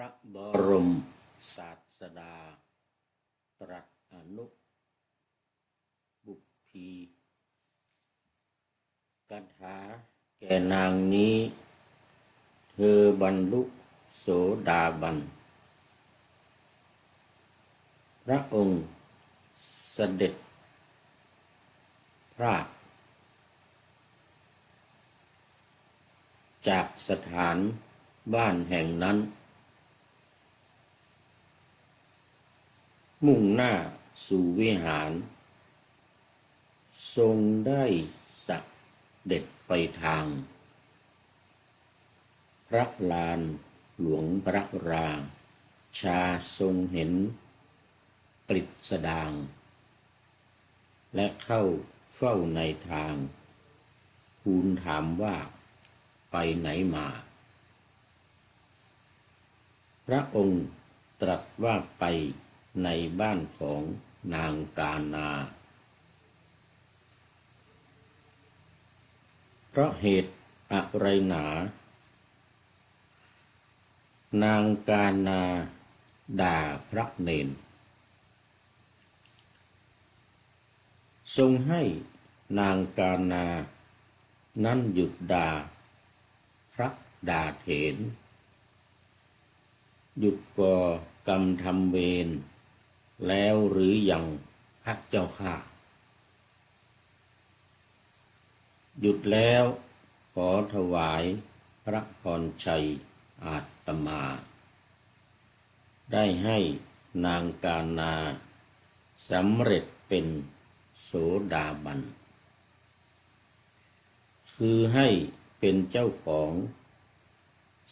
ระบรมศาสดา ตรัสอนุบุพีกถาแก่นางนี้ เธอบรรลุโสดาบัน พระองค์เสด็จพระจากสถานบ้านแห่งนั้น มุ่งหน้าสู่วิหาร ทรงได้สักเด็จไปทาง พระลานหลวงพระรางชาทรงเห็นปริศดาง และเข้าเฝ้าในทางทูลถามว่าไปไหนมา พระองค์ตรัสว่าไป ในบ้านของนางกานา เพราะเหตุอะไรหนา นางกานาด่าพระเนน ทรงให้นางกานา นั้นหยุดด่า พระดาเถนหยุดก่อกรรมทำเวร แล้วหรือยังพระเจ้าค่ะหยุดแล้วขอถวายพระพรชัยอาตมา ได้ให้นางกานาสำเร็จเป็นโสดาบัน คือให้เป็นเจ้าของ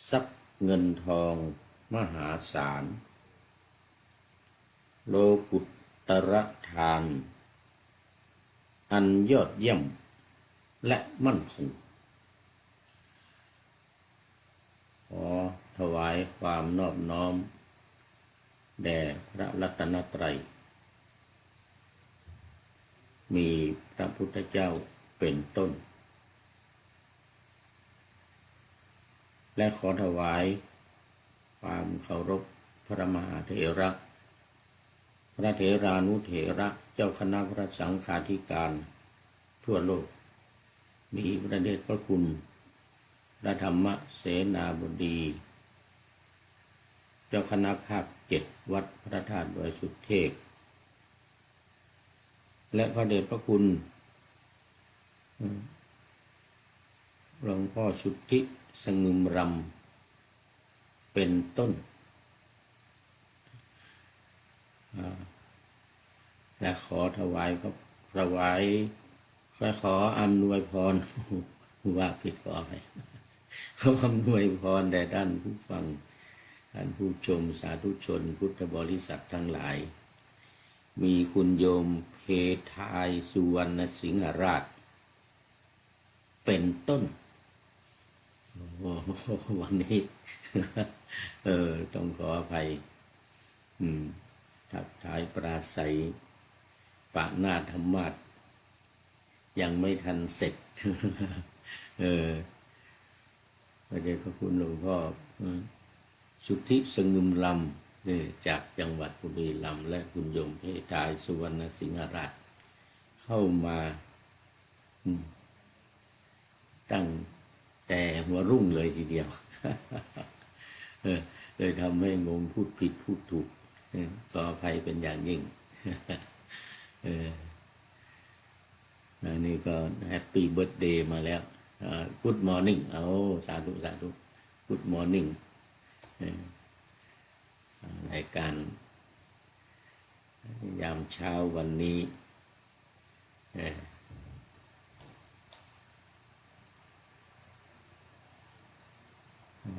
ทรัพย์เงินทองมหาศาล โลกุตรทาน อันยอดเยี่ยม และมั่นคง ขอถวายความนอบน้อม แด่พระรัตนตรัย มีพระพุทธเจ้าเป็นต้น และขอถวายความเคารพพระมหาเถระ พระเถรานุเถระเจ้าคณะพระสังฆาธิการ ทั่วโลก มีพระเดชพระคุณพระธรรมเสนาบดี เจ้าคณะภาคเจ็ดวัดพระธาตุดอยสุเทพและพระเดชพระคุณหลวงพ่อสุทธิสงึมรำเป็นต้น และขอถวายพระถวายขอขออำนวยพรว่าผิดขอไปขออำนวยพรแด่ท่านผู้ฟังท่านผู้ชมสาธุชน พุทธบริษัททั้งหลาย มีคุณโยมเพทายสุวรรณสิงหราช เป็นต้นวันนี้ เออ ต้องขออภัย อืม ทักทายปราศัยปะหน้าธรรมาทยังไม่ทันเสร็จ เออพระเดชพระคุณหลวงพ่อสุทธิสงึมลำนี่จากจังหวัดบุรีรัมย์และคุณโยมเพทายสุวรรณสิงหราชเข้ามาตั้งแต่หัวรุ่งเลยทีเดียว เลยทำให้งงพูดผิดพูดถูก ต่อภัยเป็นอย่างยิ่งเออนี่ก็แฮปปี้เบิร์ดเดย์มาแล้วกูดมอร์นิ่งเอาสาธุสาธุกูดมอร์นิ่งรายการ ยามเช้าวันนี้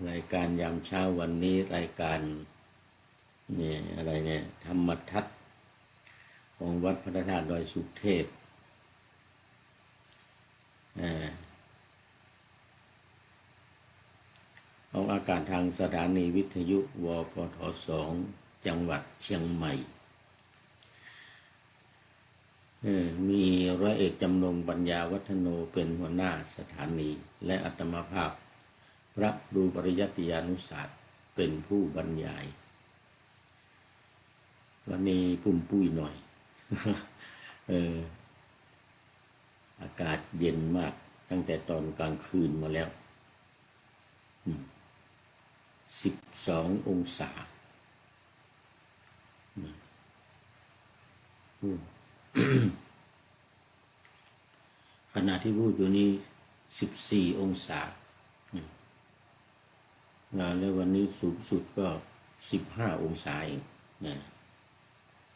รายการยามเช้าวันนี้รายการ เนี่ยอะไรเนี่ยธรรมทัศน์ของวัดพระธาตุดอยสุเทพออกอากาศทางสถานีวิทยุวปทสองจังหวัดเชียงใหม่มีร้อยเอกจำนงปัญญาวัฒโนเป็นหัวหน้าสถานี และอัตมาภาพ พระครูปริยัติยานุศาสตร์เป็นผู้บรรยาย วันนี้ปุ่มปุ้ยหน่อย เออ อากาศเย็นมาก ตั้งแต่ตอนกลางคืนมาแล้วสิบสององศาขณะที่พูดอยู่นี้สิบสี่องศาอืมนแล้ววันนี้สูงสุดก็สิบห้าองศาเองนะ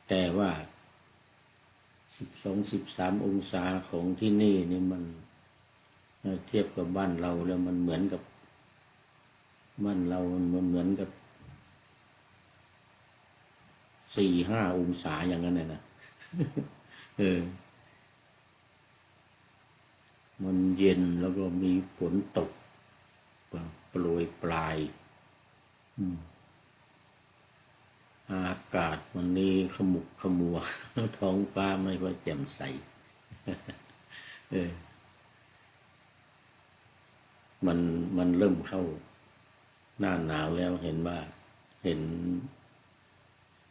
แต่ว่าสิบสองสิบสามองศาของที่นี่นี่มันเทียบกับบ้านเราแล้วมันเหมือนกับ บ้านเรามันเหมือนกับสี่ห้าองศาอย่างนั้นน่ะนะเออ มันเย็นแล้วก็มีฝนตกโปรยปลาย อืม อากาศวันนี้ขมุกขมัว ท้องฟ้าไม่ค่อยแจ่มใสเออมันมันเริ่มเข้าหน้าหนาวแล้วเห็นว่าเห็น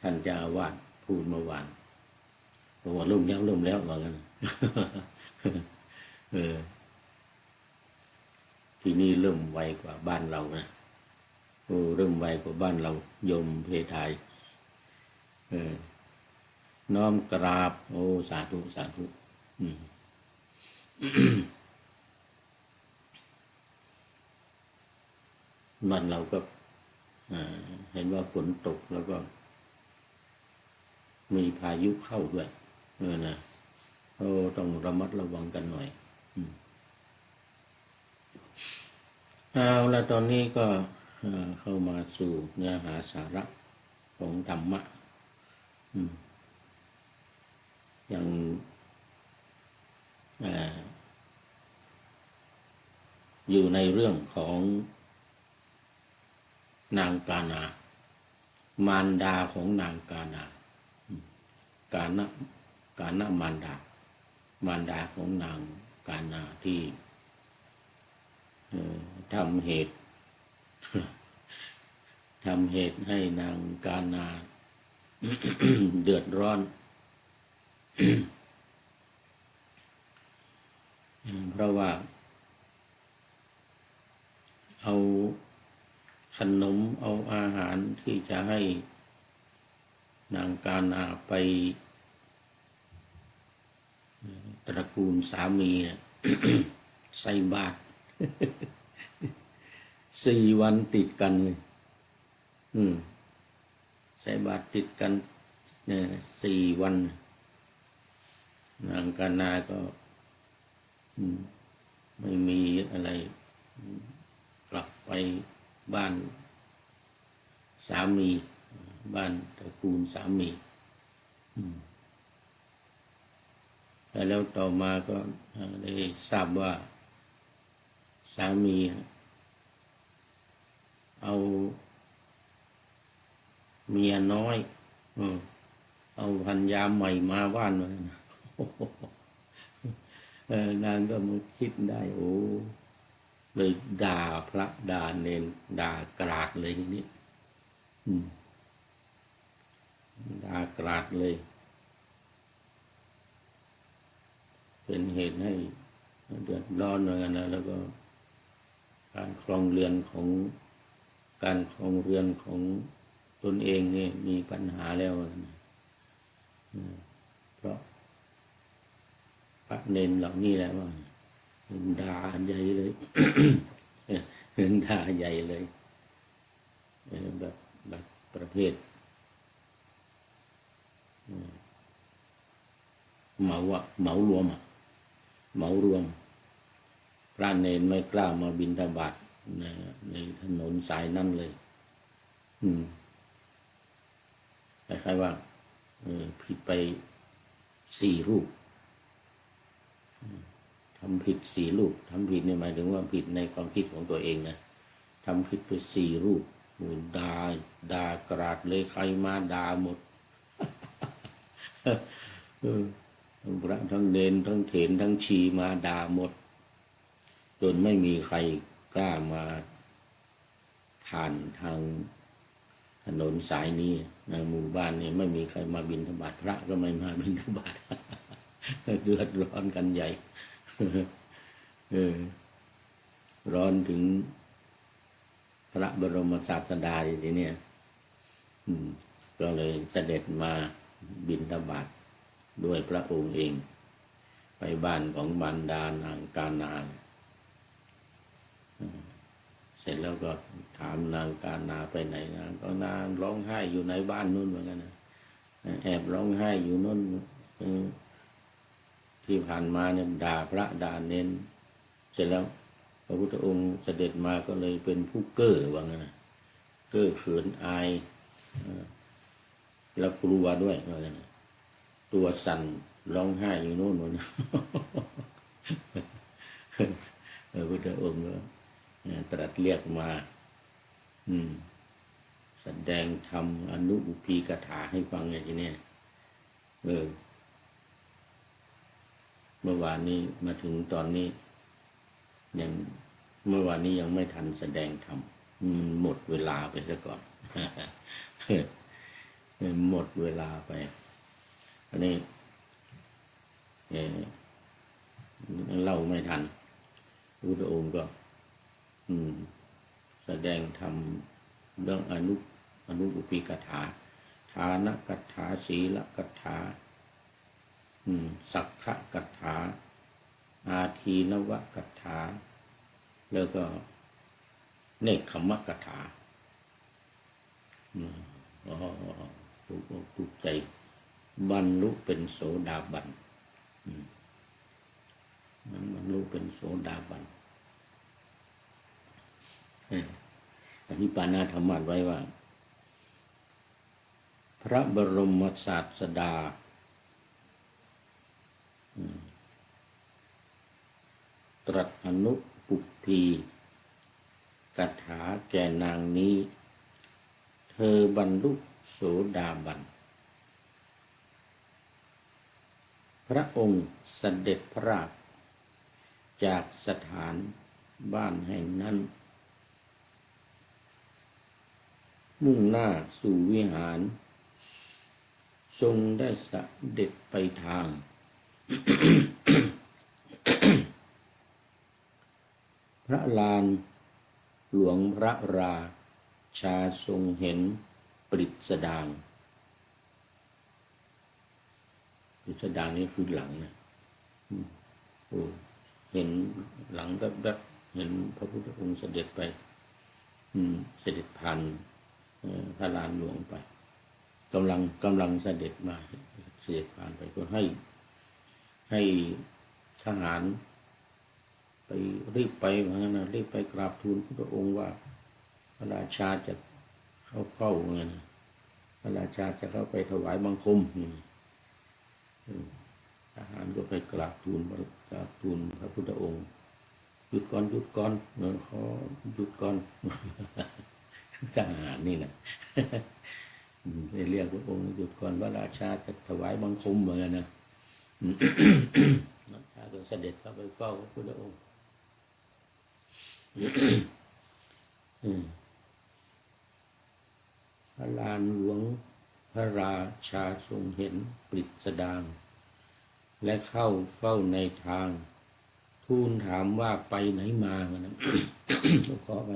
ท่านจาวาดพูดเมื่อวานบอกว่าร่มแล้วร่มแล้วว่างั้นเออ ที่นี่เริ่มไวกว่าบ้านเรานะโอ้เริ่มไวกว่าบ้านเรา ยมเพทาย น้อมกราบ โอ้ สาธุ สาธุมบ้านเราก็เห็นว่าฝนตกแล้วก็ มีพายุเข้าด้วยเออนะโอ้ต้องระมัดระวังกันหน่อยเอาแล้วตอนนี้ก็เข้ามาสู่เนื้อหาสาระของธรรมะ อย่างอยู่ในเรื่องของนางกานา มารดาของนางกานา กานะกานะมารดา มารดาของนางกานาที่ทำเหตุทำเหตุให้นางกานา เดือดร้อนเพราะว่า เอาขนมเอาอาหารที่จะให้นางกานาไป ตระกูลสามีใส่บาตรสี่วันติดกันเลย อืม ใส่บาตรติดกันเนี่ยสี่วัน นางกานาก็ไม่มีอะไรกลับไปบ้านสามี บ้านตระกูลสามีอืมแล้วต่อมาก็ได้ทราบว่าสามี เอา เมียน้อยเออเอาพันยาใหม่มาบ้านเลยนะนางก็มาคิดได้ โอ้เลยด่าพระด่าเนนด่ากราดเลยทีนี้ด่ากราดเลย เป็นเหตุให้เดือดร้อนเหมือนกันนะแล้วก็ การครองเรือนของการครองเรือนของ ตนเองนี่มีปัญหาแล้วนะเพราะพระเนนเหล่านี้แหละว่าด่าใหญ่เลยเห็นด่าใหญ่เลยแบบแบบประเภทเหมาอะเหมารวมอะเหมารวม พระเนนไม่กล้ามาบินทบาทในในถนนสายนั่นเลย อืม คล้ายๆว่าผิดไปสี่รูปทำผิดสี่รูปทำผิดเนี่ยหมายถึงว่าผิดในความคิดของตัวเองนะทำผิดไปสี่รูปด่าด่ากราดเลยใครมาด่าหมดทั้งพระทั้งเดนทั้งเถนทั้งชีมาด่าหมด จนไม่มีใครกล้ามาผ่านทางถนนสายนี้ ในหมู่บ้านเนี่ยไม่มีใครมาบินธบาตพระก็ไม่มาบินธบาตเดือดร้อนกันใหญ่เออร้อนถึงพระบรมศาสดาทีเนี่ยก็เลยเสด็จมาบินธบาตด้วยพระองค์เอง ไปบ้านของบรรดานางกานาอืม เสร็จแล้วก็ถามนางกานาไปไหนนางก็นางร้องไห้อยู่ในบ้านนู่นเหมือนกันนะแอบร้องไห้อยู่นู่นที่ผ่านมาเนี่ยด่าพระด่าเน้น เสร็จแล้ว พระพุทธองค์เสด็จมาก็เลยเป็นผู้เก้อว่างั้นนะเก้อเขินอายแล้วกลัวด้วยว่างั้นนะตัวสั่นร้องไห้อยู่โน่นนู่นพระพุทธองค์ก็ ตรัสเรียกมา อืม แสดงธรรมอนุบุพีกถาให้ฟังไงทีเนี้ยเออเมื่อวานนี้มาถึงตอนนี้ ยังเมื่อวานนี้ยังไม่ทันแสดงธรรมมันหมดเวลาไปซะก่อนหมดเวลาไป อันนี้เออเล่าไม่ทันพระพุทธองค์ก็อืม แสดงธรรมเรื่องอนุอนุปุปีกถาฐานกถาศีลกถาสักขะกถา อาทีนวกถา แล้วก็เนคขมกถาอ๋อถูกถูกใจ บรรลุเป็นโสดาบันอืมมันบรรลุเป็นโสดาบัน อ่ออธิปานาธรรมัดไว้ว่า พระบรมศาสดาตรัสอนุปุพพีกถาแก่นางนี้ เธอบรรลุโสดาบัน พระองค์เสด็จพระราชจากสถานบ้านแห่งนั้น มุ่งหน้าสู่วิหาร ทรงได้สเด็จไปทาง พระลานหลวงพระราชาทรงเห็นปริศดางปริศดางนี่คือหลังนะโอ้เห็นหลังแบบแบบเห็นพระพุทธองค์เสด็จไป อืม เสด็จผ่าน พระลานหลวงไปกำลังกำลังเสด็จมาเสด็จผ่านไปก็ให้ ให้ทหาร ไปรีบไปเหมือนกันนะรีบไปกราบทูลพระองค์ว่าพระราชาจะเข้าเฝ้าเหมือนะพระราชาจะเข้าไปถวายบังคมทหารก็ไปกราบทูลกราบทูลพระพุทธองค์หยุดก่อนหยุดก่อนเออขอหยุดก่อน ทหารนี่นะเรียกพระองค์หยุดก่อนพระราชาจะถวายบังคมเหมือนกันนะอืมราชาก็เสด็จเข้าไปเฝ้าพระพุทธองค์พระลานหลวงพระราชาทรงเห็นปริศดางและเข้าเฝ้าในทาง ทูลถามว่าไปไหนมากันนะขอไป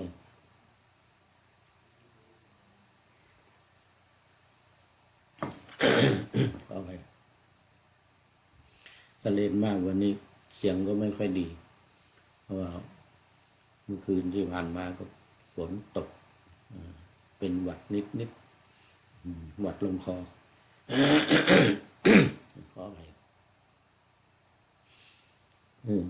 ขอไป สเลนมากวันนี้เสียงก็ไม่ค่อยดี เพราะว่าเมื่อคืนที่ผ่านมาก็ฝนตก เป็นหวัดนิดนิดหวัดลงคอขอไปอืม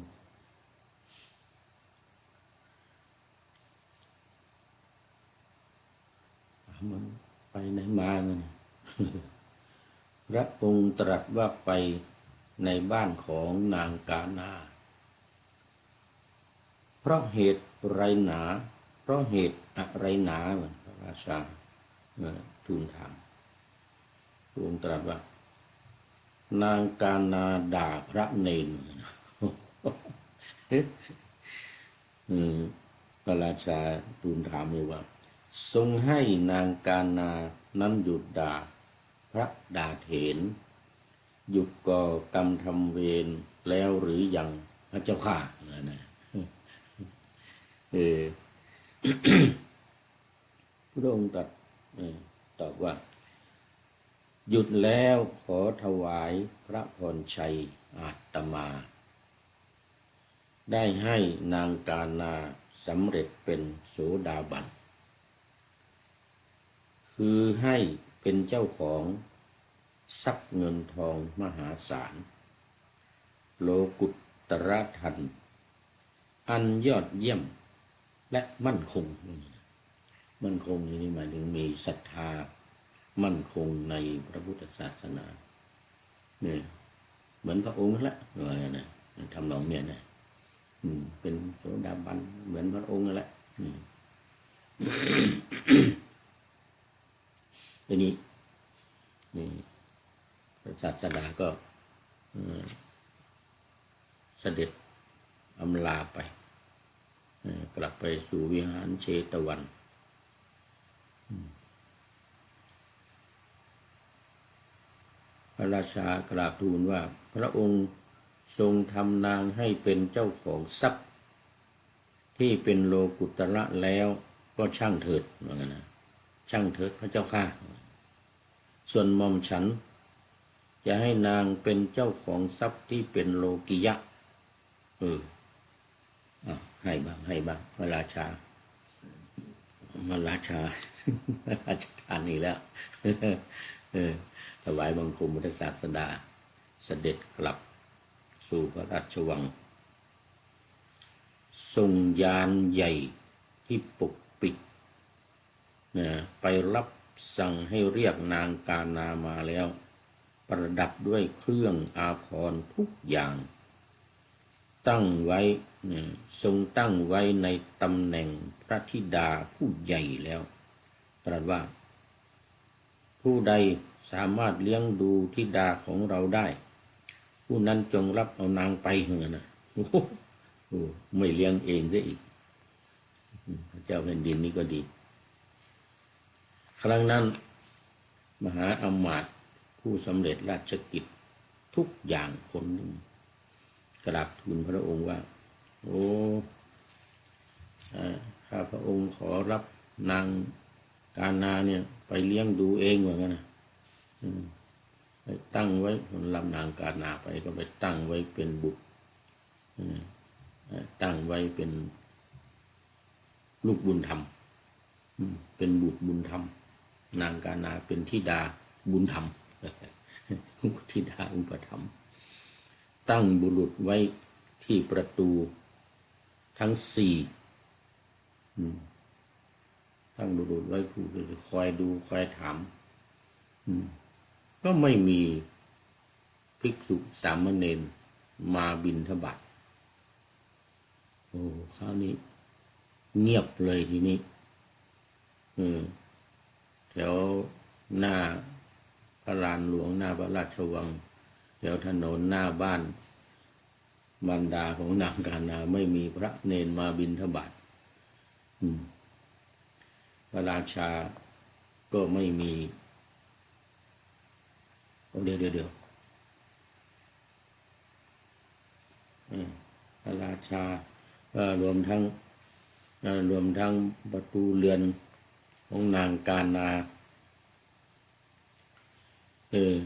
ถามมันไปไหนมาเงี้ยพระองค์ตรัสว่าไป ในบ้านของนางกานาเพราะเหตุไรหนา เพราะเหตุอะไรหนาเหมือนพระราชาทูลถามพระองค์ตรัสว่า นางกานาด่าพระเนนพระราชาทูลถามเลยว่า ทรงให้นางกานานั้นหยุดด่า พระดาเถน หยุดก่อกรรมทำเวรแล้วหรือยังพระเจ้าข้านะนะเออพระองค์ตรัสตอบว่า หยุดแล้วขอถวายพระพรชัยอาตมา ได้ให้นางกานาสำเร็จเป็นโสดาบัน คือให้เป็นเจ้าของ ทรัพย์เงินทองมหาศาล โลกุตตรทัน อันยอดเยี่ยมและมั่นคง มั่นคงนี่หมายถึงมีศรัทธา มั่นคงในพระพุทธศาสนาเนี่ยเหมือนพระองค์นั่นแหละว่าไงนะทำนองเนี่ยนะอืม เป็นโสดาบันเหมือนพระองค์นั่นแหละอืมทีนี้นี่ ศาสดาก็เสด็จอำลาไป กลับไปสู่วิหารเชตวัน พระราชากราบทูลว่าพระองค์ทรงทำนางให้เป็นเจ้าของทรัพย์ ที่เป็นโลกุตระแล้วก็ช่างเถิดว่างั้นนะช่างเถิดพระเจ้าข้าส่วนมอมฉัน จะให้นางเป็นเจ้าของทรัพย์ที่เป็นโลกิยะเออให้บ้างให้บ้างพระราชาพระราชาพระราชทานอีกแล้วเออถวายบังคมพุทธศาสดาเสด็จกลับสู่พระราชวัง ทรงยานใหญ่ที่ปกปิดนะไปรับสั่งให้เรียกนางกานามาแล้ว ประดับด้วยเครื่องอาภรณ์ทุกอย่าง ตั้งไว้ทรงตั้งไว้ในตำแหน่งพระธิดาผู้ใหญ่แล้ว ตรัสว่า ผู้ใดสามารถเลี้ยงดูธิดาของเราได้ ผู้นั้นจงรับเอานางไปเหอะนะโอ้โหไม่เลี้ยงเองซะอีกพระเจ้าแผ่นดินนี้ก็ดี ครั้งนั้น มหาอมาตย ผู้สำเร็จราชกิจทุกอย่างคนหนึ่งกราบทูลพระองค์ว่า โอ้ข้าพระองค์ขอรับนางการนาเนี่ย ไปเลี้ยงดูเองเหมือนกันนะไปตั้งไว้คนลำนางการนาไปก็ไปตั้งไว้เป็นบุตรตั้งไว้เป็นลูกบุญธรรมอืมเป็นบุตรบุญธรรม นางกานาเป็นธิดาบุญธรรม ธิดาอุปธรรม ตั้งบุรุษไว้ที่ประตูทั้งสี่ตั้งบุรุษไว้ผู้คอยดูคอยถามก็ไม่มีภิกษุสามเณรมาบินทบาทโอ้คราวนี้ เงียบเลยทีนี้แถวหน้า พระลานหลวงหน้าพระราชวังแถวถนนหน้าบ้าน บรรดาของนางกานาไม่มีพระเนนมาบินทบาทพระราชาก็ไม่มีเดี๋ยวเดี๋ยวเดี๋ยวพระราชาเอ่อรวมทั้งรวมทั้งประตูเรือนของนางกานา เออ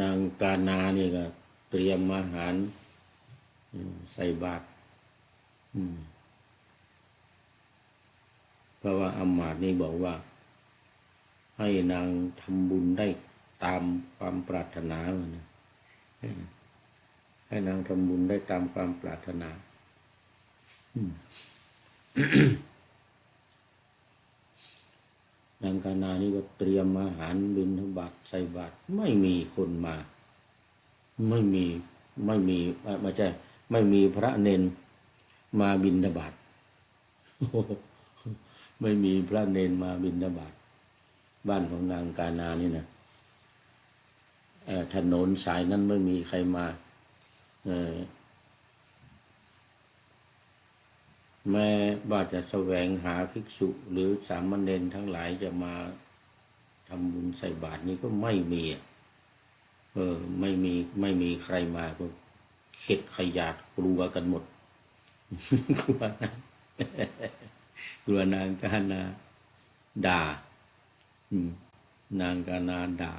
นางกานาเนี่ยก็เตรียมอาหารใส่บาตรเพราะว่าอำมาตย์นี่บอกว่า ให้นางทำบุญได้ตามความปรารถนาเลยนะให้นางทำบุญได้ตามความปรารถนา อืม นางกานานี่ก็เตรียมอาหารบิณฑบาตใส่บาตรไม่มีคนมา ไม่มีไม่มีไม่ใช่ไม่มีพระเนนมาบิณฑบาตไม่มีพระเนนมาบิณฑบาตบ้านของนางกานานี่นะถนนสายนั้นไม่มีใครมาเอ่อ แม้ว่าจะแสวงหาภิกษุหรือสามเณรทั้งหลายจะมาทำบุญใส่บาตรนี้ก็ไม่มีเออไม่มีไม่มีใครมาก็เข็ดขยาดกลัวกันหมดกลัวนางกลัวนางกานาด่านางกานาด่า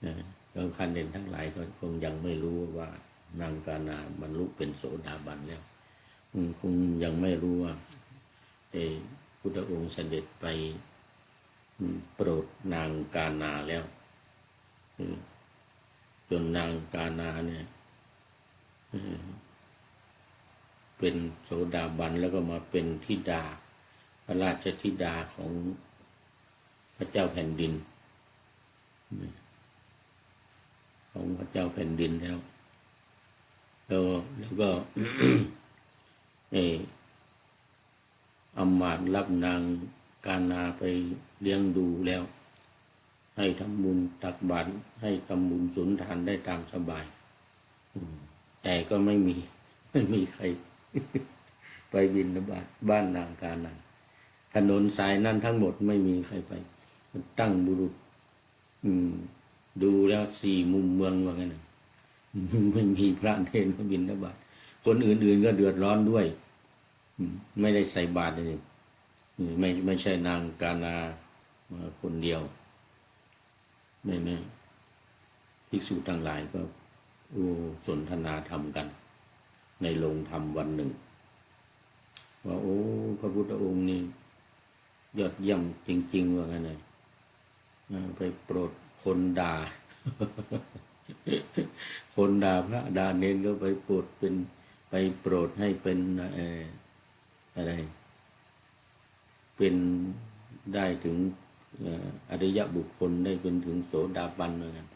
เออก็คันเด่นทั้งหลายก็คงยังไม่รู้ว่านางกานาบรรลุเป็นโสดาบันแล้ว คงยังไม่รู้ว่าเออพุทธองค์เสด็จไปโปรดนางกานาแล้ว จนนางกานาเนี่ยเป็นโสดาบันแล้วก็มาเป็นธิดา พระราชธิดาของพระเจ้าแผ่นดิน ของพระเจ้าแผ่นดินแล้ว แล้วแล้วก็ อออำมาตย์รับนางกานาไปเลี้ยงดูแล้ว ให้ทำบุญตักบาตรให้ทำบุญสุนทานได้ตามสบาย แต่ก็ไม่มีไม่มีใคร ไปบินบาตบ้านนางกานาถนนสายนั้นทั้งหมดไม่มีใครไป ตั้งบุรุษอืมดูแล้วสี่มุมเมืองว่างั้นะไม่มีพระเทนมาบินบาต คนอื่นๆก็เดือดร้อนด้วยไม่ได้ใส่บาตรเลยไม่ไม่ใช่นางกานาคนเดียวไม่ไม่ภิกษุทั้งหลายก็โอ้สนทนาธรรมกัน ในโรงธรรมวันหนึ่ง ว่าโอ้ พระพุทธองค์นี่ยอดเยี่ยมจริง ๆ ว่างั้นเลยไปโปรดคนด่า คนด่าพระด่าเนนก็ไปโปรดเป็น โปรดให้เป็นออะไร เป็นได้ถึงออริยบุคคลได้เป็นถึงโสดาบันเหมือนกัน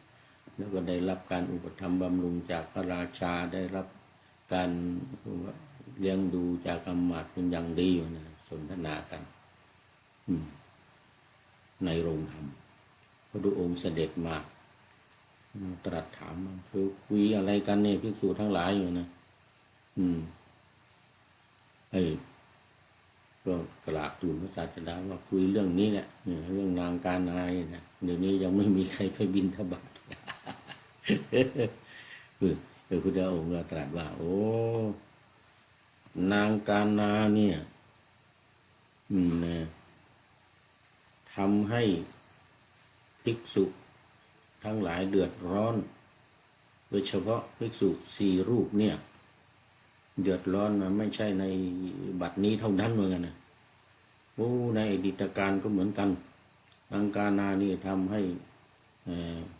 แล้วก็ได้รับการอุปถัมภ์บำรุงจากพระราชาได้รับการเลี้ยงดูจากอำมาตย์เป็นอย่างดีอยู่นะสนทนากันในโรงธรรมพระดูองค์เสด็จมา ตรัสถามว่าคือคุยอะไรกันเนี่ยภิกษุทั้งหลายอยู่นะ อืมไอ้ก็กราบทูลพระศาสดาว่าคุยเรื่องนี้แหละเนี่ยเรื่องนางการนายนะเดี๋ยวนี้ยังไม่มีใครไปบินทบาทคือคือพระองค์ก็ตรัสว่า โอ้ นางการนาเนี่ย อืมนะทำให้ภิกษุทั้งหลายเดือดร้อน โดยเฉพาะภิกษุสี่รูปเนี่ย เดือดร้อนนะไม่ใช่ในบัดนี้เท่านั้นเหมือนกันนะโอ้ในอดีตการก็เหมือนกันอังกานานี่ทำให้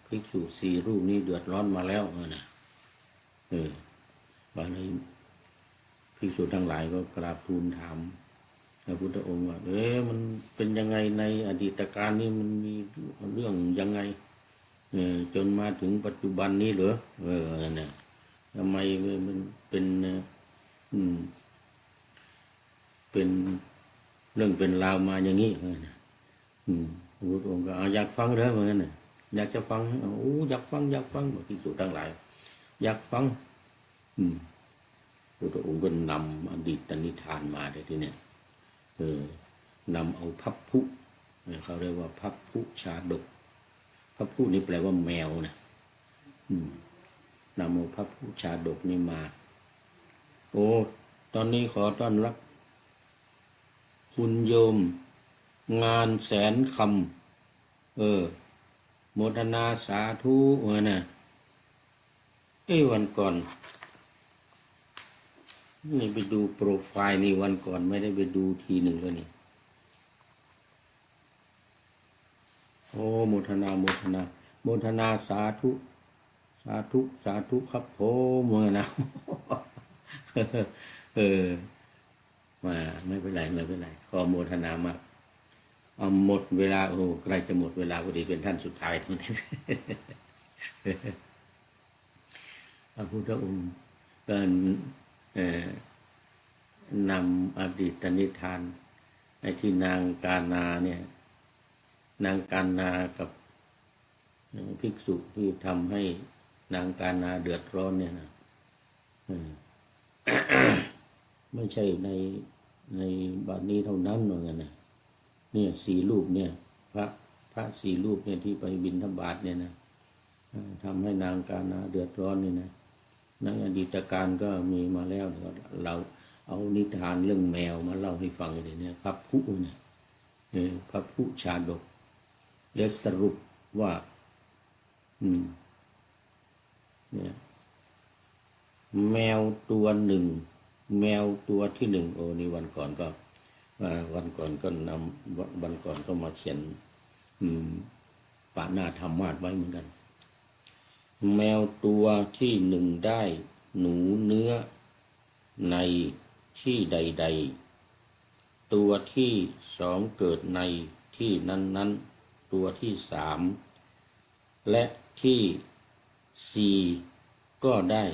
ภิกษุสี่รูปนี้เดือดร้อนมาแล้วเออนะเออว่าในภิกษุทั้งหลายก็กราบทูลถามพระพุทธองค์ว่า เอ๊ะมันเป็นยังไงในอดีตการนี่มันมีเรื่องยังไงเออจนมาถึงปัจจุบันนี้เหรอเออเนี่ยทำไมมันเป็น เป็นเรื่องเป็นราวมาอย่างนี้เออนะอืมพระพุทธองค์ก็อยากฟังเหรอเหมือนกันนะอยากจะฟังอาโอ้อยากฟังอยากฟังบอกที่สุดทั้งหลาย อยากฟัง อืมพระพุทธองค์ก็นำอดีตนิทานมาได้ที่เนี่ยเออนำเอาพับพุเออเขาเรียกว่าพับพุชาดกพระผู้นี่แปลว่าแมวนะอืมนำเอาพระผู้ชาดกนี่มา โอ้ตอนนี้ขอต้อนรับ คุณโยม งานแสนคำเออ โมทนาสาธุเออนะเอ้วันก่อน นี่ไปดูโปรไฟล์นี่วันก่อนไม่ได้ไปดูทีหนึ่งแล้วนี่ โอ้โมทนาโมทนาโมทนาสาธุ สาธุ สาธุครับผมเมื่อนะ เออ มาไม่เป็นไรไม่เป็นไรขอโมทนามากเอาหมดเวลาโอ้ใกล้จะหมดเวลาพอดีเป็นท่านสุดท้ายท่านั้นพระพุทธองค์ก็เออนำอดีตนิทานไอ้ที่นางกานาเนี่ย นางกานากับภิกษุที่ทำให้นางกานาเดือดร้อนเนี่ยนะ ไม่ใช่ในในบัดนี้เท่านั้นเหมือนกันนะเนี่ยสี่รูปเนี่ย พระพระสี่รูปเนี่ยที่ไปบินธบาตเนี่ยนะเอ่อทำให้นางกานาเดือดร้อนนี่นะในอดีตการก็มีมาแล้วเราเอานิทานเรื่องแมวมาเล่าให้ฟังเลยเนี่ยพระผู้เนี่ยพระผู้ชาดกและสรุปว่า อืม เนี่ย แมวตัวหนึ่ง แมวตัวที่หนึ่งโอ้นี่วันก่อนก็วันก่อนก็นำวันวันก่อนก็มาเขียนอืมปาหน้าธรรมาสไว้เหมือนกัน แมวตัวที่หนึ่งได้หนูเนื้อในที่ใด ๆ ตัวที่สองเกิดในที่นั้น ๆ ตัวที่สามและที่สี่ก็ได้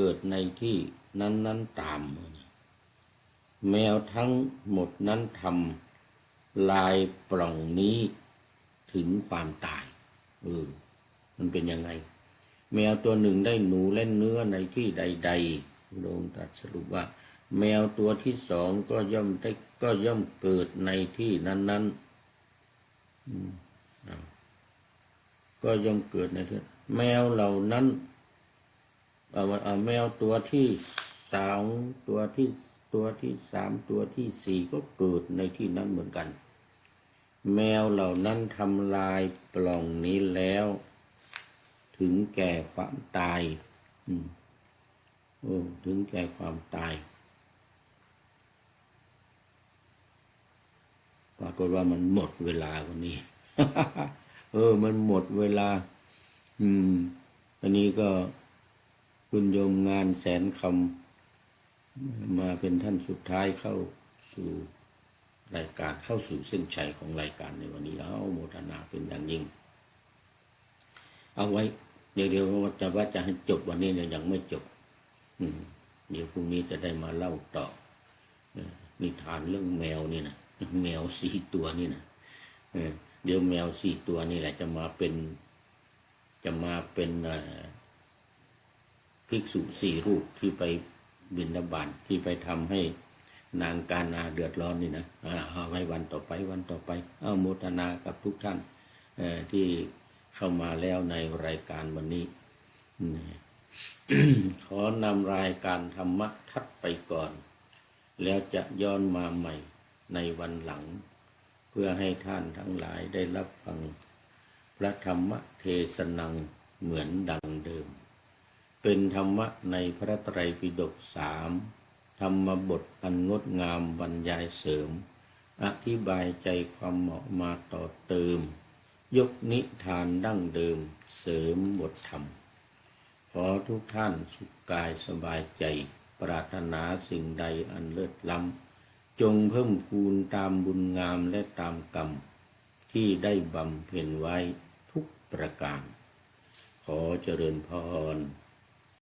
เกิดในที่นั้นๆตาม แมวทั้งหมดนั้นทำลายปล่องนี้ถึงความตายเออมันเป็นยังไง แมวตัวหนึ่งได้หนูและเนื้อในที่ใดๆพระองค์ตรัสสรุปว่า แมวตัวที่สองก็ย่อมได้ก็ย่อมเกิดในที่นั้นๆก็ย่อมเกิดในที่แมวเหล่านั้น เอาเอาแมวตัวที่สองตัวที่ตัวที่สามตัวที่สี่ก็เกิดในที่นั้นเหมือนกัน แมวเหล่านั้นทำลายปล่องนี้แล้ว ถึงแก่ความตาย อืมโอ้ถึงแก่ความตายปรากฏว่ามันหมดเวลาวันนี้ เออ มันหมดเวลา อืม อันนี้ก็ คุณโยมงานแสนคำมาเป็นท่านสุดท้ายเข้าสู่รายการเข้าสู่เส้นชัยของรายการในวันนี้เอาโมทนาเป็นอย่างยิ่ง เอาไว้ เดี๋ยวเดี๋ยวว่าจะว่าจะให้จบวันนี้เนี่ยยังไม่จบ อืมเดี๋ยวพรุ่งนี้จะได้มาเล่าต่อนิทานเรื่องแมวนี่นะแมวสี่ตัวนี่นะเดี๋ยวแมวสี่ตัวนี่แหละจะมาเป็น จะมาเป็นอ่อ ภิกษุสี่รูปที่ไปบินบาตที่ไปทำให้นางการนาเดือดร้อนนี่นะเอาไว้วันต่อไปวันต่อไป เอาโมทนากับทุกท่านที่เข้ามาแล้วในรายการวันนี้ ขอนำรายการธรรมะทัดไปก่อน แล้วจะย้อนมาใหม่ในวันหลัง เพื่อให้ท่านทั้งหลายได้รับฟัง พระธรรมเทศนังเหมือนดังเดิม เป็นธรรมะในพระไตรปิฎกสามธรรมบทอันงดงามบรรยายเสริม อธิบายใจความเหมาะมาต่อเติม ยกนิทานดั้งเดิมเสริมบทธรรม ขอทุกท่านสุขกายสบายใจ ปรารถนาสิ่งใดอันเลิศล้ำ จงเพิ่มพูนตามบุญงามและตามกรรม ที่ได้บำเพ็ญไว้ทุกประการ ขอเจริญพร